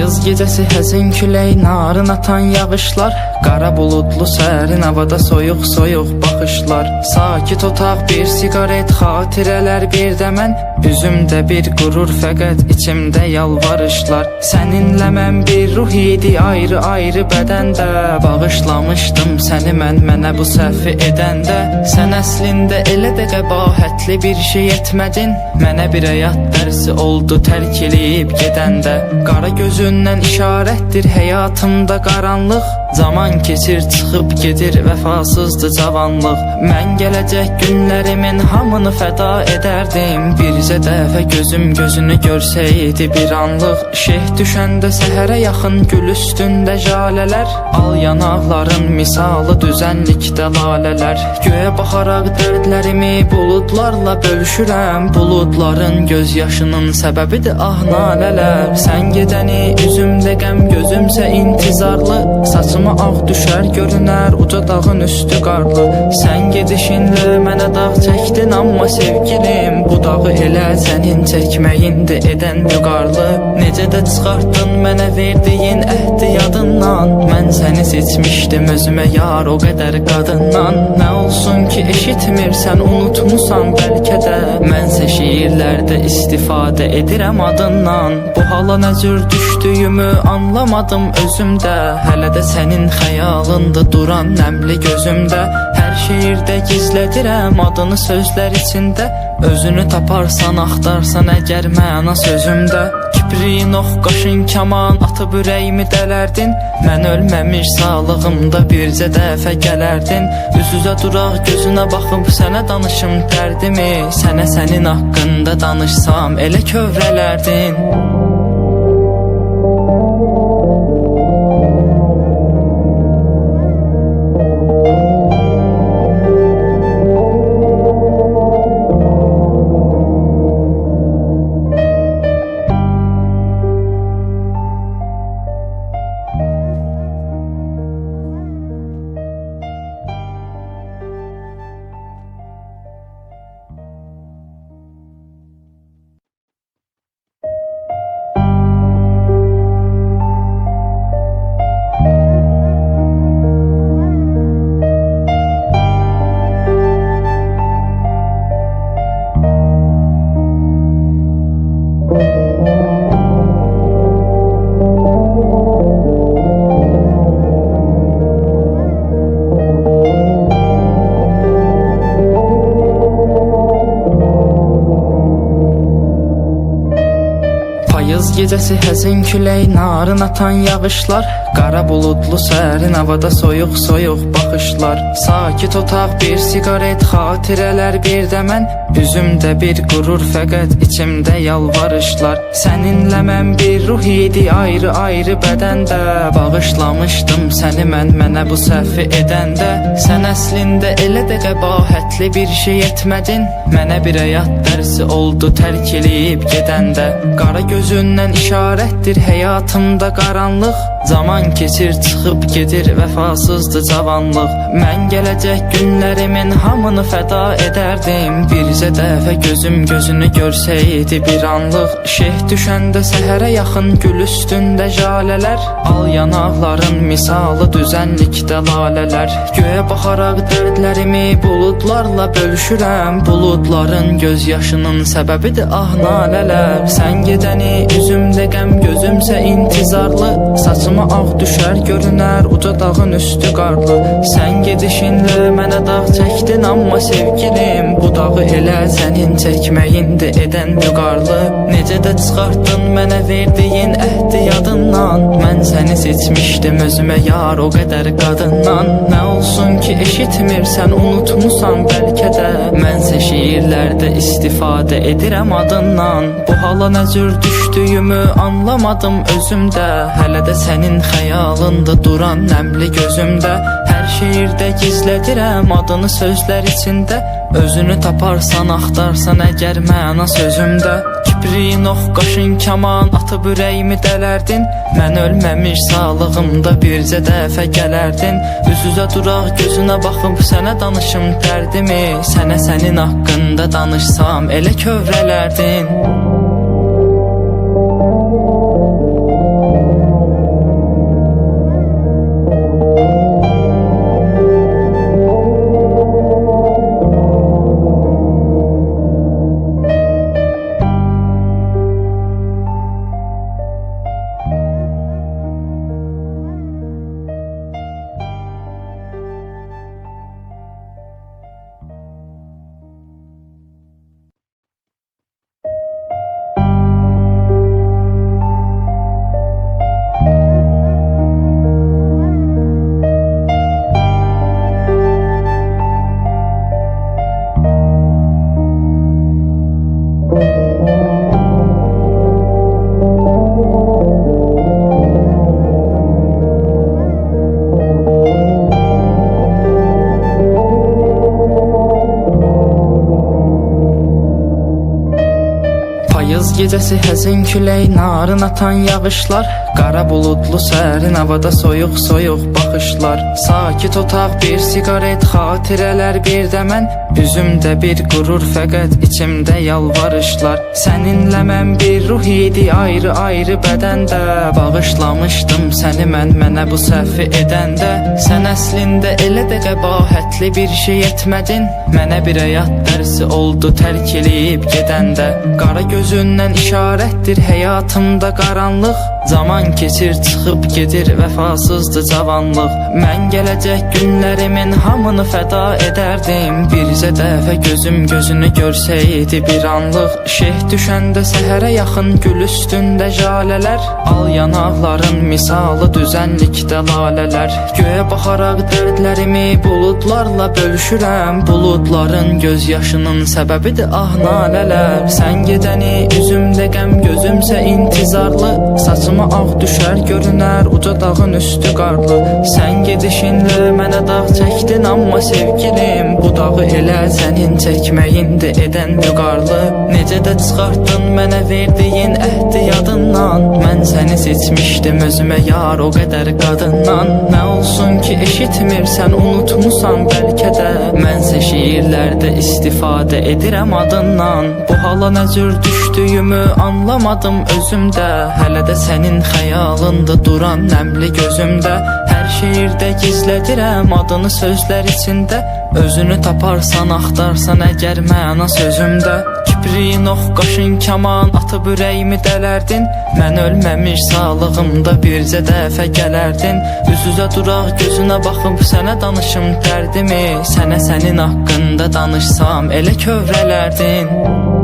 Payız gecəsi həzin külək, narın atan yağışlar Qara buludlu sərin havada soyuq soyuq baxışlar. Sakit otaq bir siqaret, xatirələr bir də mən. Üzümdə bir qürur fəqət içimdə yalvarışlar. Səninlə mən bir ruh idi ayrı ayrı bədəndə. Bağışlamışdım səni mən mənə bu səhvi edəndə. Sən əslində elə də qəbahətli bir şey etmədin. Mənə bir həyat dərsi oldu tərk eləyib gedəndə. Qara gözündən işarətdir həyatımda qaranlıq Zaman keçir çıxıb gedir vəfasızdır cavanlıq. Mən gələcək günlərimin hamını fəda edərdim. Bircə dəfə gözüm gözünü görsəydi bir anlıq. Şeyh düşəndə səhərə yaxın gül üstündə jalələr Al yanaqların misalı düzənlikdə lalələr Göyə baxaraq dərdlərimi buludlarla bölüşürəm. Buludların göz yaşının səbəbidir ah nalələr Sən gedəni üzümdə qəm gözümsə intizarlı Saçıma ağ düşər görünər uca dağın üstü qarlı Sən gedişinlə mənə dağ çəkdin amma sevgilim Bu dağı elə sənin çəkməyindir edən vüqarlı. Necə də çıxartdın mənə verdiyin əhdi yadından Mən səni seçmişdim özümə yar o qədər qadından. Nə olsun ki eşitmirsən unutmusan bəlkə də Mənsə şiirlərdə istifadə edirəm adından. Bu hala nə cür düşdüyümü anlamadım özümdə Hələ də sənin xəyalında duran nəmli gözümdə Hər şeirdə gizlədirəm adını sözlər içində Özünü taparsan, axtarsan əgər məna sözümdə Kiprin, ox, qaşın, kaman atıb ürəyimi dələrdin Mən ölməmiş sağlığımda bircə dəfə gələrdin Üz-üzə duraq gözünə baxıb sənə danışım dərdimi Sənə sənin haqqında danışsam elə kövrələrdin gecəsi həzin külək, narın atan yağışlar. Qara buludlu sərin havada soyuq soyuq baxışlar. Sakit otaq bir siqaret, xatirələr bir də mən. Üzümdə bir qürur fəqət içimdə yalvarışlar. Səninlə mən bir ruh idi ayrı ayrı bədəndə. Bağışlamışdım səni mən mənə bu səhvi edəndə əslində elə də qəbahətli bir şey etmədin Mənə bir həyat dərsi oldu tərk eləyib gedəndə Qara gözündən işarətdir həyatımda qaranlıq Zaman keçir çıxıb gedir vəfasızdır cavanlıq. Mən gələcək günlərimin hamını fəda edərdim. Bircə dəfə gözüm gözünü görsəydi bir anlıq. Şeyh düşəndə səhərə yaxın gül üstündə jalələr Al yanaqların misalı düzənlikdə lalələr Göyə baxaraq dərdlərimi buludlarla bölüşürəm. Buludların göz yaşının səbəbidir ah nalələr Sən gedəni üzümdə qəm gözümsə intizarlı Saçıma ağ düşər görünər uca dağın üstü qarlı Sən gedişinlə mənə dağ çəkdin amma sevgilim Bu dağı elə sənin çəkməyindir edən vüqarlı. Necə də çıxartdın mənə verdiyin əhdi yadından Mən səni seçmişdim özümə yar o qədər qadından. Nə olsun ki eşitmirsən unutmusan bəlkə də. Mənsə şiirlərdə istifadə edirəm adından. Bu hala nə cür düşdüyümü anlamadım özümdə. Hələ də sənin xəyalında duran nəmli gözümdə Hər şeirdə gizlədirəm adını sözlər içində Özünü taparsan, axtarsan əgər məna sözümdə Kiprin, ox, qaşın, kaman atıb ürəyimi dələrdin Mən ölməmiş sağlığımda bircə dəfə gələrdin Üz-üzə duraq gözünə baxıb sənə danışım dərdimi Sənə sənin haqqında danışsam elə kövrələrdin gecəsi həzin külək narın atan yağışlar Qara buludlu sərin havada soyuq soyuq baxışlar. Sakit otaq bir siqaret xatirələr bir də mən. Üzümdə bir qürur fəqət içimdə yalvarışlar. Səninlə mən bir ruh idi ayrı ayrı bədəndə. Bağışlamışdım səni mən mənə bu səhvi edəndə. Sən əslində elə də qəbahətli bir şey etmədin. Mənə bir həyat dərsi oldu tərk eləyib gedəndə. Qara gözündən işarətdir həyatımda qaranlıq Zaman keçir çıxıb gedir vəfasızdır cavanlıq Mən gələcək günlərimin hamını fəda edərdim Bircə dəfə gözüm gözünü görsəydi bir anlıq Şeh düşəndə səhərə yaxın gül üstündə jalələr Al yanaqların misalı düzənlikdə lalələr Göyə baxaraq dərdlərimi buludlarla bölüşürəm Buludların göz yaşının səbəbidir ah nalələr Sən gedəni üzümdə qəm gözümsə intizarlı Saçıma ağ düşər görünər uca dağın üstü qarlı Sən gedişinlə mənə dağ çəkdin amma sevgilim Bu dağı elə sənin çəkməyindi edən vüqarlı Necə də çıxartdın mənə verdiyin əhdi yadından Mən səni seçmişdim özümə yar o qədər qadından Nə olsun ki eşitmirsən unutmusan bəlkə də Mənsə şiirlərdə istifadə edirəm adından. Bu hala nə cür düşdüyümü anlamadım özümdə Hələ də sənin xəyalında duran nəmli gözümdə Hər şeirdə gizlədirəm adını sözlər içində Özünü taparsan, axtarsan əgər məna sözümdə Kipriyin ox, qaşın kaman atıb ürəyimi dələrdin Mən ölməmiş sağlığımda bircə dəfə gələrdin Üz-üzə duraq gözünə baxıb sənə danışım dərdimi Sənə sənin haqqında danışsam elə kövrələrdin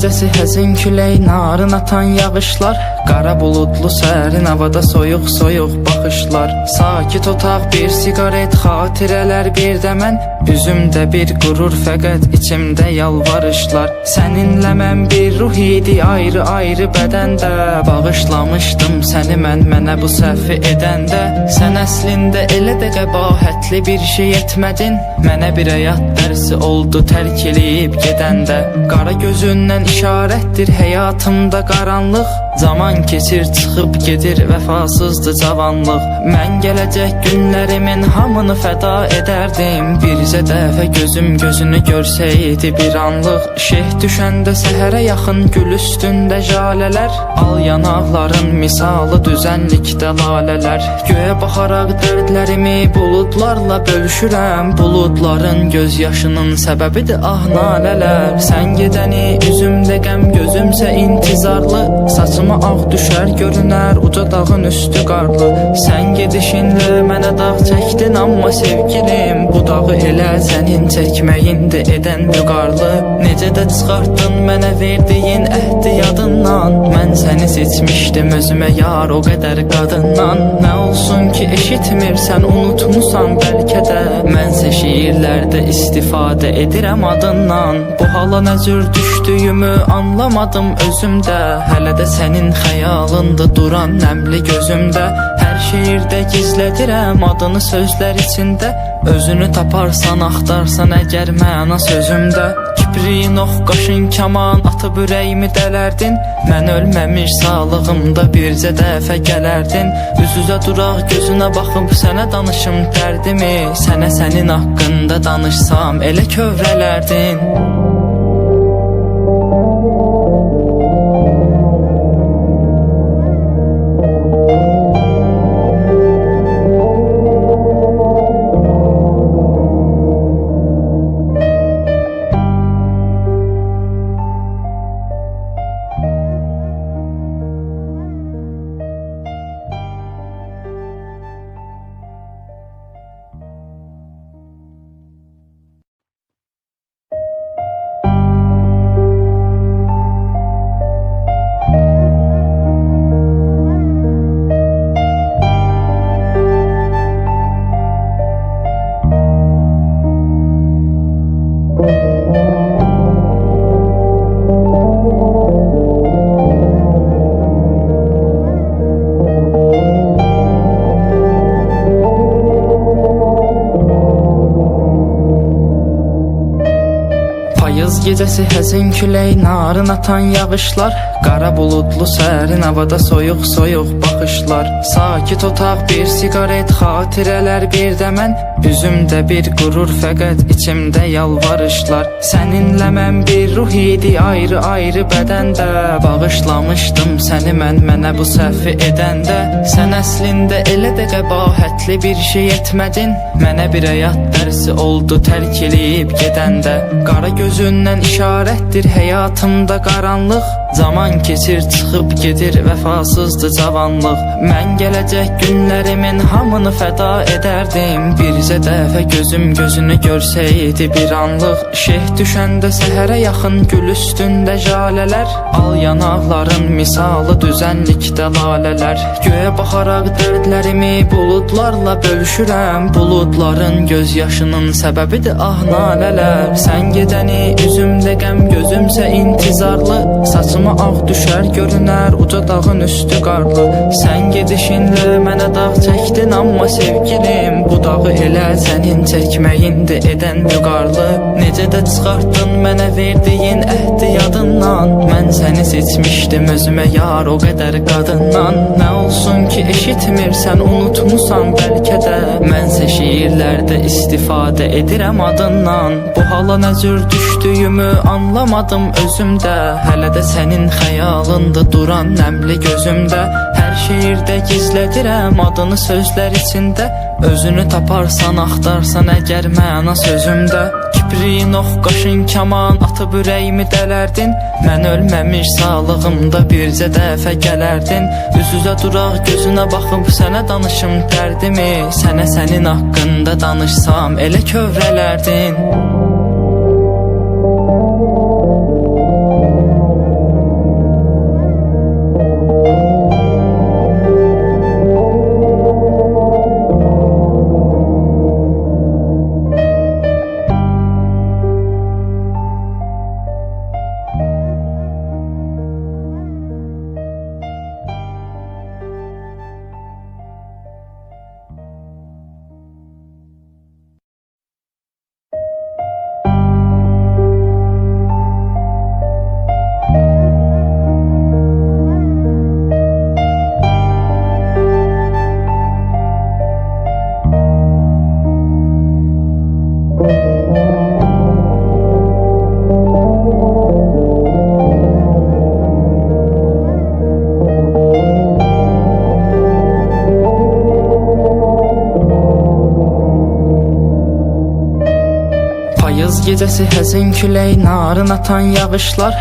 gecəsi həzin külək narın atan yağışlar. Qara buludlu sərin havada soyuq soyuq baxışlar. Sakit otaq bir siqaret xatirələr bir də mən Üzümdə bir qürur fəqət içimdə yalvarışlar. Səninlə mən bir ruh idi ayrı ayrı bədəndə Bağışlamışdım səni mən mənə bu səhvi edəndə Sən əslində elə də qəbahətli bir şey etmədin Mənə bir həyat dərsi oldu tərk eləyib gedəndə Qara gözündən işarətdir həyatımda qaranlıq Zaman keçir çıxıb gedir vəfasızdır cavanlıq Mən gələcək günlərimin hamını fəda edərdim Bircə dəfə gözüm gözünü görsəydi bir anlıq Şeh düşəndə səhərə yaxın gül üstündə jalələr Al yanaqların misalı düzənlikdə lalələr Göyə baxaraq dərdlərimi buludlarla bölüşürəm Buludların göz yaşının səbəbidir ah nalələr Sən gedəni üzümdə qəm gözümsə intizarlı. Saçıma ağ düşər görünər uca dağın üstü qarlı Sən gedişinlə mənə dağ çəkdin amma sevgilim Bu dağı elə sənin çəkməyindi edən vüqarlı Necə də çıxartdın mənə verdiyin əhdi yadından Mən səni seçmişdim özümə yar o qədər qadından Nə olsun ki eşitmirsən unutmusan bəlkə də Mənsə şiirlərdə istifadə edirəm adından. Bu hala nə cür düşdüyümü anlamadım özümdə Hələ də sənin xəyalında duran nəmli gözümdə Hər şeirdə gizlədirəm adını sözlər içində Özünü taparsan, axtarsan əgər məna sözümdə Kipriyin ox, qaşın kaman atıb ürəyimi dələrdin Mən ölməmiş sağlığımda bircə dəfə gələrdin Üz-üzə duraq gözünə baxıb sənə danışım dərdimi Sənə sənin haqqında danışsam elə kövrələrdin həzin külək narın atan yağışlar Qara buludlu sərin havada soyuq soyuq baxışlar. Sakit otaq bir siqaret xatirələr bir də mən. Üzümdə bir qürur fəqət içimdə yalvarışlar. Səninlə mən bir ruh idi ayrı ayrı bədəndə. Bağışlamışdım səni mən mənə bu səhvi edəndə. Sən əslində elə də qəbahətli bir şey etmədin. Mənə bir həyat dərsi oldu tərk eləyib gedəndə. Qara gözündən işarətdir həyatımda qaranlıq Zaman keçir çıxıb gedir vəfasızdır cavanlıq. Mən gələcək günlərimin hamını fəda edərdim. Bircə dəfə gözüm gözünü görsəydi bir anlıq. Şeh düşəndə səhərə yaxın gül üstündə jalələr Al yanaqların misalı düzənlikdə lalələr Göyə baxaraq dərdlərimi buludlarla bölüşürəm. Buludların göz yaşının səbəbidir ah nalələr Sən gedəni üzümdə qəm gözümsə intizarlı Saçıma ağ düşər görünər uca dağın üstü qarlı Sən gedişinlə mənə dağ çəkdin amma sevgilim Bu dağı elə sənin çəkməyindir edən vüqarlı. Necə də çıxartdın mənə verdiyin əhdi yadından Mən səni seçmişdim özümə yar o qədər qadından. Nə olsun ki eşitmirsən unutmusan bəlkə də. Mənsə şiirlərdə istifadə edirəm adından. Bu hala nə cür düşdüyümü anlamadım özümdə. Hələ də sənin xəyalında duran nəmli gözümdə Hər şeirdə gizlədirəm adını sözlər içində Özünü taparsan, axtarsan əgər məna sözümdə Kipriyin ox, qaşın kaman atıb ürəyimi dələrdin Mən ölməmiş sağlığımda bircə dəfə gələrdin Üz-üzə duraq gözünə baxıb sənə danışım dərdimi Sənə sənin haqqında danışsam elə kövrələrdin Gecəsi həzin külək narın atan yağışlar